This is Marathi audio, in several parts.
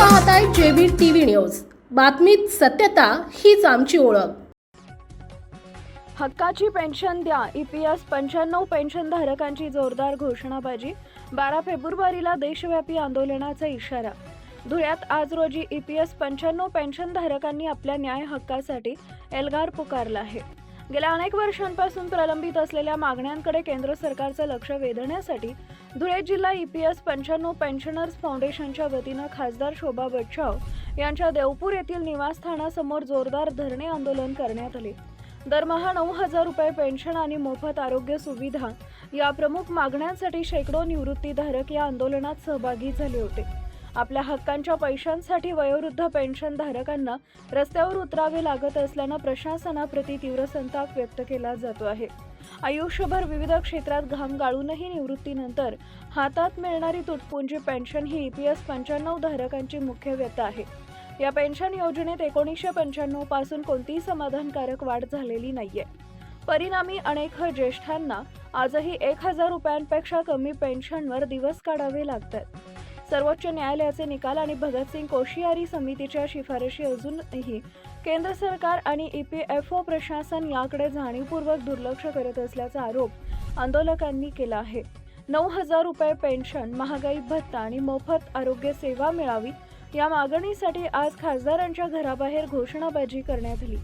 पाहताय जेबीर टीव्ही न्यूज. बातमीत सत्यता हीच आमची ओळख. हक्काची पेन्शन द्या. ईपीएस पंच्याण्णव पेन्शनधारकांची जोरदार घोषणाबाजी. बारा फेब्रुवारीला देशव्यापी आंदोलनाचा इशारा. धुळ्यात आज रोजी ईपीएस पंच्याण्णव पेन्शनधारकांनी आपल्या न्याय हक्कासाठी एल्गार पुकारला आहे. गेल्या अनेक वर्षांपासून प्रलंबित असलेल्या मागण्यांकडे केंद्र सरकारचं लक्ष वेधण्यासाठी धुळे जिल्हा ई पी एस पंच्याण्णव पेन्शनर्स फाउंडेशनच्या वतीनं खासदार शोभा बच्छाव यांच्या देवपूर येथील निवासस्थानासमोर जोरदार धरणे आंदोलन करण्यात आले. दरमहा नऊ हजार रुपये पेन्शन आणि मोफत आरोग्य सुविधा या प्रमुख मागण्यांसाठी शेकडो निवृत्तीधारक या आंदोलनात सहभागी झाले होते. आपल्या हक्कांच्या पैशांसाठी वयोवृद्ध पेन्शनधारकांना रस्त्यावर उतरावे लागत असल्यानं प्रशासनाप्रती तीव्र संताप व्यक्त केला जातो आहे. आयुष्यभर विविध क्षेत्रात घाम गाळूनही निवृत्तीनंतर हातात मिळणारी तुटपुंजी पेन्शन ही ईपीएस पंच्याण्णव धारकांची मुख्य व्यथा आहे. या पेन्शन योजनेत एकोणीसशे पंच्याण्णवपासून कोणतीही समाधानकारक वाढ झालेली नाहीये. परिणामी अनेक ज्येष्ठांना आजही एक हजार रुपयांपेक्षा कमी पेन्शनवर दिवस काढावे लागतात. सर्वोच्च न्यायालयाचे निकाल आणि भगतसिंग कोशियारी समितीच्या शिफारशी अजूनही केंद्र सरकार आणि ईपीएफओ प्रशासन याकडे जाणीवपूर्वक दुर्लक्ष करत असल्याचा आरोप आंदोलकांनी केला आहे. नऊ हजार रुपये पेन्शन महागाई भत्ता आणि मोफत आरोग्य सेवा मिळावी या मागणीसाठी आज खासदारांच्या घराबाहेर घोषणाबाजी करण्यात आली.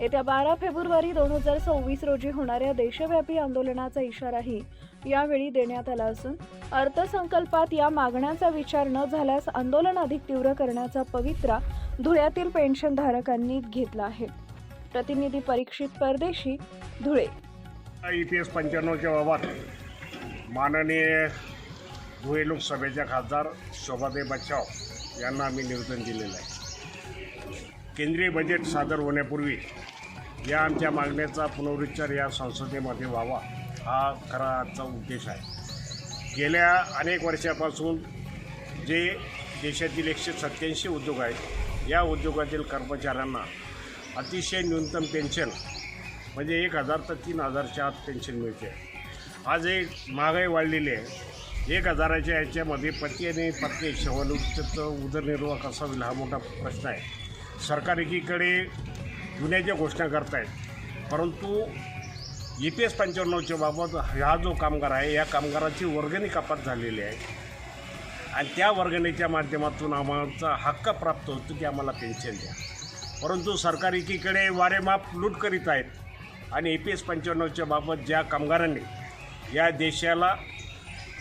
येत्या बारा फेब्रुवारी दोन हजार सव्वीस रोजी होणाऱ्या देशव्यापी आंदोलनाचा इशाराही यावेळी देण्यात आला असून अर्थसंकल्पात या मागण्यांचा विचार न झाल्यास आंदोलन अधिक तीव्र करण्याचा पवित्रा धुळ्यातील पेन्शनधारकांनी घेतला आहे. प्रतिनिधी परीक्षित परदेशी धुळे. ई पी एस पंच्याण्णवच्या बाबत माननीय धुळे लोकसभेच्या खासदार शोभादेव बच्चाव यांना आम्ही निवेदन दिलेलं आहे. केंद्रीय बजेट सादर होण्यापूर्वी या आमच्या मागण्याचा पुनरुच्चार या संसदेमध्ये व्हावा. हा खरा आजचा उद्देश आहे. गेल्या अनेक वर्षापासून जे देशातील एकशे सत्याऐंशी उद्योग आहेत या उद्योगातील कर्मचाऱ्यांना अतिशय न्यूनतम पेन्शन म्हणजे एक हजार तर तीन हजारच्या आत पेन्शन मिळते. आज एक महागाई वाढलेली आहे. एक हजाराच्या याच्यामध्ये पती आणि पत्नी शवलुप्त उदरनिर्वाह कसा होईल हा मोठा प्रश्न आहे. सरकार एकीकडे जुन्याच्या घोषणा करतायत परंतु ई पी एस पंच्याण्णवच्या बाबत हा जो कामगार आहे या कामगाराची वर्गणी कपात झालेली आहे. आणि त्या वर्गणीच्या माध्यमातून आम्हाला हक्क प्राप्त होतो की आम्हाला पेन्शन द्या. परंतु सरकार एकीकडे वारेमाप लूट करीत आहेत आणि ए पी एस पंच्याण्णवच्या बाबत ज्या कामगारांनी या देशाला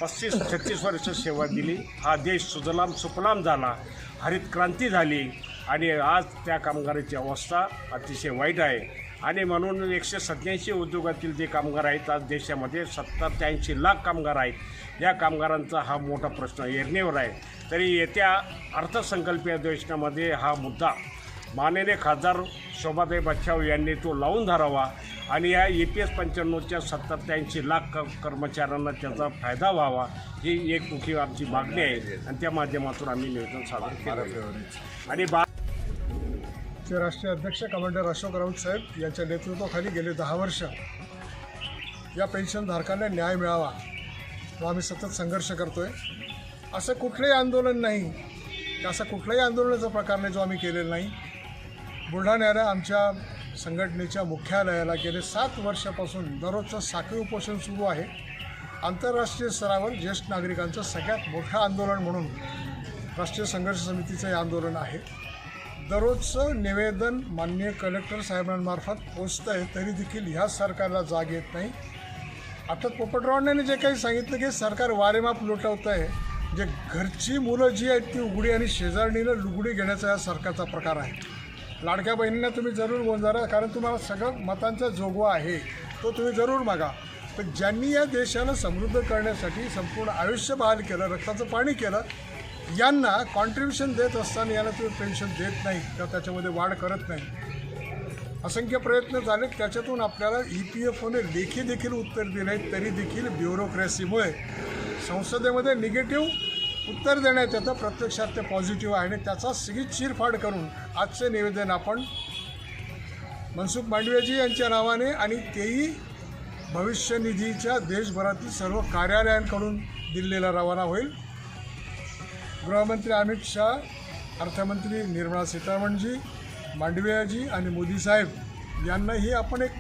पस्तीस छत्तीस वर्ष सेवा दिली हा देश सुजलाम सुफलाम झाला हरित क्रांती झाली आणि आज त्या कामगाराची अवस्था अतिशय वाईट आहे. आणि म्हणून एकशे सत्याऐंशी उद्योगातील जे कामगार आहेत आज देशामध्ये सत्तर ते ऐंशी लाख कामगार आहेत. या कामगारांचा हा मोठा प्रश्न येरणेवर आहे. तरी येत्या अर्थसंकल्पीय अधिवेशनामध्ये हा मुद्दा माननीय खासदार शोभाताई बच्छाव यांनी तो लावून धरावा आणि या ई पी एस पंच्याण्णवच्या सत्तर ते ऐंशी लाख क कर्मचाऱ्यांना त्याचा फायदा व्हावा ही एक मुख्य आमची मागणी आहे. आणि त्या माध्यमातून आम्ही निवेदन सादर केलं. आणि बा चे राष्ट्रीय अध्यक्ष कमांडर अशोक राऊत साहेब यांच्या नेतृत्वाखाली गेले दहा वर्ष या पेन्शनधारकांना न्याय मिळावा तो आम्ही सतत संघर्ष करतो आहे असं कुठलंही आंदोलन नाही. असं कुठल्याही आंदोलनाचा प्रकार नाही जो आम्ही केलेला नाही. बुलढाण्याला आमच्या संघटनेच्या मुख्यालयाला गेले सात वर्षापासून दररोजचं साखळी उपोषण सुरू आहे. आंतरराष्ट्रीय स्तरावर ज्येष्ठ नागरिकांचं सगळ्यात मोठं आंदोलन म्हणून राष्ट्रीय संघर्ष समितीचं हे आंदोलन आहे. दररोजचं निवेदन माननीय कलेक्टर साहेबांमार्फत पोचतं आहे तरी देखील ह्या सरकारला जाग येत नाही. आता पोपटरावांनी जे काही सांगितलं की सरकार वारेमाप लुटवतं आहे जे घरची मुलं जी आहेत ती उघडी आणि शेजारणीनं लुगडी घेण्याचा या सरकारचा प्रकार आहे. लाडक्या बहिणींना तुम्ही जरूर गोंजारा कारण तुम्हाला सगळं मतांचा जोगवा आहे तो तुम्ही जरूर मागा. पण ज्यांनी या देशाला समृद्ध करण्यासाठी संपूर्ण आयुष्य बहाल केलं रक्ताचं पाणी केलं यांना कॉन्ट्रीब्युशन देत असताना यांना तुम्ही पेन्शन देत नाही किंवा त्याच्यामध्ये वाढ करत नाही? असंख्य प्रयत्न झाले त्याच्यातून आपल्याला ई पी एफ ओने लेखी देखील उत्तर दिलं आहेत तरी देखील ब्युरोक्रेसीमुळे संसदेमध्ये निगेटिव्ह उत्तर देण्यात येतं प्रत्यक्षात ते पॉझिटिव्ह आहे. आणि त्याचा सगळी चिरफाड करून आजचे निवेदन आपण मनसुख मांडवियाजी यांच्या नावाने आणि तेही भविष्य निधीच्या देशभरातील सर्व कार्यालयांकडून दिल्लीला रवाना होईल. गृहमंत्री अमित शाह अर्थमंत्री निर्मला सीतारामनजी मांडवियाजी आणि मोदी साहेब यांनाही आपण एक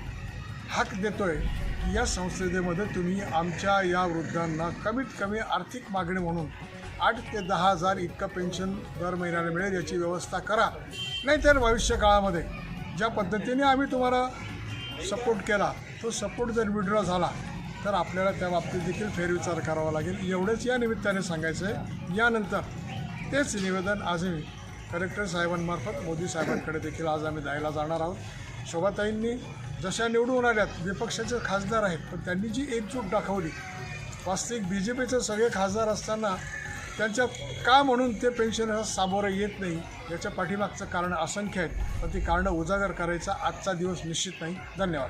हाक आहे की या संसदेमध्ये तुम्ही आमच्या या वृद्धांना कमीत कमी आर्थिक मागणी म्हणून आठ ते दहा हजार इतकं पेन्शन दर महिन्याला मिळेल याची व्यवस्था करा. नाहीतर भविष्य काळामध्ये ज्या पद्धतीने आम्ही तुम्हाला सपोर्ट केला तो सपोर्ट जर विड्रॉ झाला तर आपल्याला त्या बाबतीत देखील फेरविचार करावा लागेल. एवढंच या निमित्ताने सांगायचं आहे यानंतर तेच निवेदन आजही कलेक्टर साहेबांमार्फत मोदी साहेबांकडे देखील आज आम्ही द्यायला जाणार आहोत. शोभाताईंनी जशा निवडून आल्यात विपक्षाचे खासदार आहेत पण त्यांनी जी एकजूट दाखवली वास्तविक बी जे पीचे सगळे खासदार असताना त्यांच्या का म्हणून ते पेन्शन सामोरं येत नाही याच्या पाठीमागचं कारण असंख्य आहेत. पण ती कारणं उजागर करायचा आजचा दिवस निश्चित नाही. धन्यवाद.